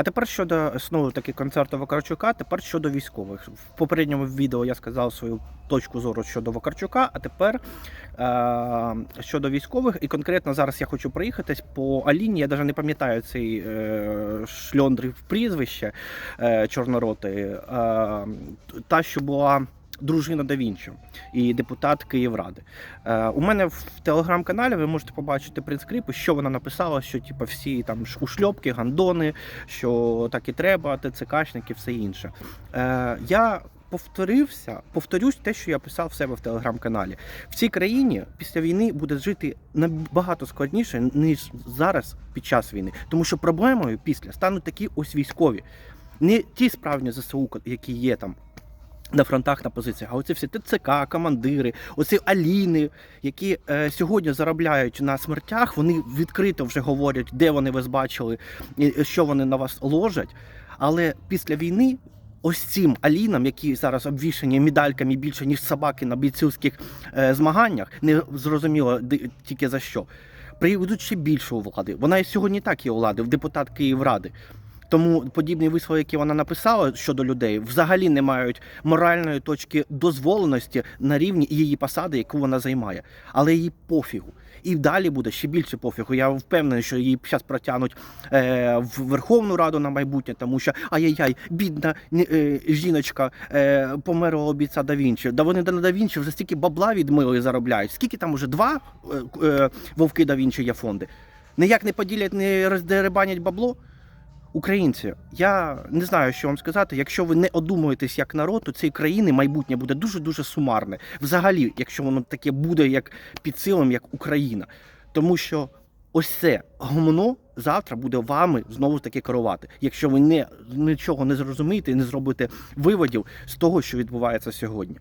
А тепер щодо знову таки концерту Вакарчука, тепер щодо військових. В попередньому відео я сказав свою точку зору щодо Вакарчука, а тепер е- щодо військових. І конкретно зараз я хочу проїхатись по Аліні. Я навіть не пам'ятаю цей е- шльондрів прізвище е- Чорнороти. Е- та, що була. Дружина да Вінчі і депутат Київради. Е, у мене в телеграм-каналі ви можете побачити принтскріпи, що вона написала, що типу, всі там ушльопки, гандони, що так і треба, ТЦКшники, все інше. Е, я повторився, повторюсь те, що я писав в себе в телеграм-каналі. В цій країні після війни буде жити набагато складніше, ніж зараз під час війни. Тому що проблемою після стануть такі ось військові. Не ті справжні ЗСУ, які є там на фронтах на позиціях, а оці всі ТЦК, командири, оці Аліни, які е, сьогодні заробляють на смертях, вони відкрито вже говорять, де вони вас бачили, і що вони на вас ложать. Але після війни. Ось цим Алінам, які зараз обвішані медальками більше, ніж собаки на бійцівських е, змаганнях, не зрозуміло тільки за що, прийдуть ще більше у влади. Вона і сьогодні так є у влади, в депутат Київради. Тому подібні вислови, які вона написала щодо людей, взагалі не мають моральної точки дозволеності на рівні її посади, яку вона займає. Але їй пофігу. І далі буде ще більше пофігу. Я впевнений, що її зараз протягнуть е, в Верховну Раду на майбутнє, тому що ай-яй-яй, бідна е, жіночка е, померла обіця да Вінчі. Да вони да Вінчі вже стільки бабла відмили заробляють. Скільки там уже два е, е, вовки да Вінчі є фонди? Ніяк не поділять, не роздеребанять бабло. Українці, я не знаю, що вам сказати. Якщо ви не одумуєтесь як народ, то цієї країни майбутнє буде дуже дуже сумарне. Взагалі, якщо воно таке буде як під силом, як Україна, тому що ось це гомоно завтра буде вами знову ж таки керувати. Якщо ви не нічого не зрозумієте і не зробите виводів з того, що відбувається сьогодні.